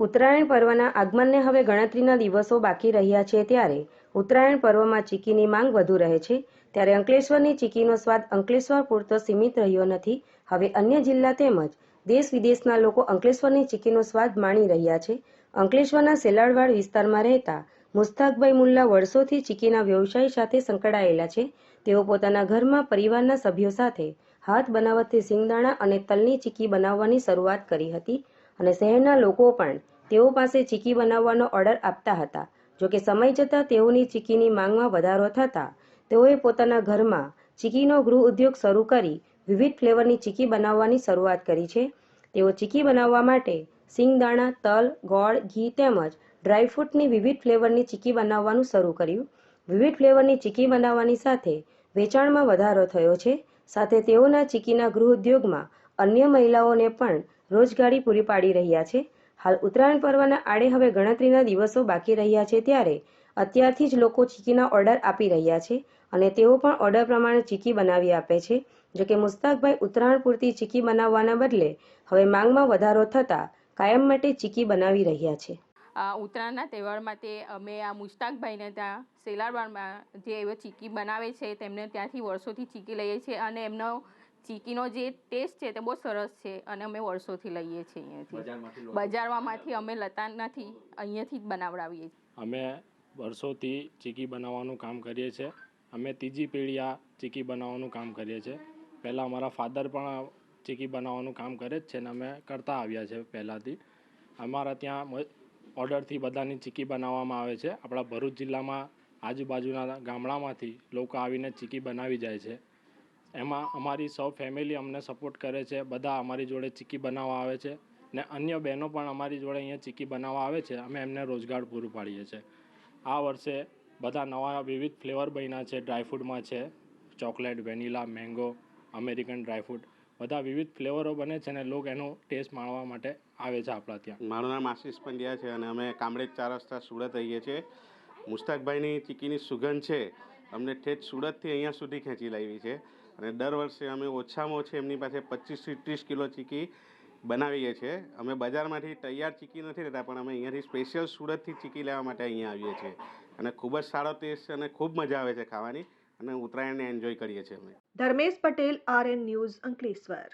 ઉત્તરાયણ પર્વના આગમનને હવે ગણતરીના દિવસો બાકી રહ્યા છે ત્યારે ઉત્તરાયણ પર્વમાં ચીકીની માંગ વધુ રહે છે. ત્યારે અંકલેશ્વરની ચીકીનો સ્વાદ અંકલેશ્વર પૂરતો સીમિત રહ્યો નથી. હવે અન્ય જિલ્લા તેમજ દેશ વિદેશના લોકો અંકલેશ્વરની ચીકીનો સ્વાદ માણી રહ્યા છે. અંકલેશ્વરના સેલાડવાડ વિસ્તારમાં રહેતા મુસ્તાકભાઈ મુલ્લા વર્ષોથી ચીકીના વ્યવસાય સાથે સંકળાયેલા છે. તેઓ પોતાના ઘરમાં પરિવારના સભ્યો સાથે હાથ બનાવટથી સિંગદાણા અને તલની ચીકી બનાવવાની શરૂઆત કરી હતી. અને શહેરના લોકો પણ તેઓ પાસે ચીકી બનાવવાનો ઓર્ડર આપતા હતા. જોકે સમય જતાં તેઓની ચીકીની માંગમાં વધારો થતાં તેઓએ પોતાના ઘરમાં ચીકીનો ગૃહ ઉદ્યોગ શરૂ કરી વિવિધ ફ્લેવરની ચીકી બનાવવાની શરૂઆત કરી છે. તેઓ ચીકી બનાવવા માટે સિંગદાણા, તલ, ગોળ, ઘી તેમજ ડ્રાયફ્રૂટની વિવિધ ફ્લેવરની ચીકી બનાવવાનું શરૂ કર્યું. વિવિધ ફ્લેવરની ચીકી બનાવવાની સાથે વેચાણમાં વધારો થયો છે. સાથે તેઓના ચીકીના ગૃહ ઉદ્યોગમાં અન્ય મહિલાઓને પણ રોજગારી પૂરી પાડી રહ્યા છે. હાલ ઉત્તરાયણ પર્વના આડે હવે ગણતરીના દિવસો બાકી રહ્યા છે ત્યારે અત્યારથી જ લોકો ચીકીના ઓર્ડર આપી રહ્યા છે અને તેઓ પણ ઓર્ડર પ્રમાણે ચીકી બનાવી આપે છે. જોકે મુસ્તાકભાઈ ઉત્તરાયણ પૂરતી ચીકી બનાવવાના બદલે હવે માંગમાં વધારો થતાં કાયમ માટે ચીકી બનાવી રહ્યા છે. આ ઉત્તરાયણના તહેવાર માટે અમે આ મુશ્તાકભાઈને ત્યાં સેલારવાડમાં જે એવો ચીકી બનાવે છે તેમને ત્યાંથી વર્ષોથી ચીકી લઈએ છીએ અને એમનો ચીકીનો જે ટેસ્ટ છે તે બહુ સરસ છે અને અમે વર્ષોથી લઈએ છીએ અહીંયાથી. બજારમાંથી અમે લતા નથી અહીંયાથી જ બનાવડાવીએ છીએ. અમે વર્ષોથી ચીકી બનાવવાનું કામ કરીએ છીએ. અમે ત્રીજી પેઢી આ ચીકી બનાવવાનું કામ કરીએ છીએ. પહેલાં અમારા ફાધર પણ ચીકી બનાવવાનું કામ કરે જ છે ને અમે કરતા આવ્યા છે પહેલાંથી. અમારા ત્યાં ઓર્ડરથી બધાની ચીકી બનાવવામાં આવે છે. આપણા ભરૂચ જિલ્લામાં આજુબાજુના ગામડામાંથી લોકો આવીને ચીકી બનાવી જાય છે. એમાં અમારી સૌ ફેમિલી અમને સપોર્ટ કરે છે, બધા અમારી જોડે ચીકી બનાવવા આવે છે ને અન્ય બહેનો પણ અમારી જોડે અહીંયા ચીકી બનાવવા આવે છે, અમે એમને રોજગાર પૂરું પાડીએ છીએ. આ વર્ષે બધા નવા વિવિધ ફ્લેવર બન્યા છે ડ્રાયફ્રૂટમાં છે chocolate vanilla mango American dry fruit બધા વિવિધ ફ્લેવરો બને છે ને લોકો એનો ટેસ્ટ માણવા માટે આવે છે આપણા ત્યાં. મારું નામ આશીષ પંડ્યા છે અને અમે કામરેજ ચાર રસ્તા સુરત રહીએ છીએ. મુસ્તાકભાઈની ચીકીની સુગંધ છે, અમને ઠેઠ સુરતથી અહીંયા સુધી ખેંચી લાવી છે. અને દર વર્ષે અમે ઓછામાં ઓછી એમની પાસે પચીસથી ત્રીસ કિલો ચીકી બનાવીએ છીએ. અમે બજારમાંથી તૈયાર ચીકી નથી લેતા, પણ અમે અહીંયાથી સ્પેશિયલ સુરતથી ચીકી લેવા માટે અહીંયા આવીએ છીએ. અને ખૂબ જ સારો ટેસ્ટ અને ખૂબ મજા આવે છે ખાવાની અને ઉત્તરાયણને એન્જોય કરીએ છીએ અમે. Dharmesh Patel RN news Ankleshwar.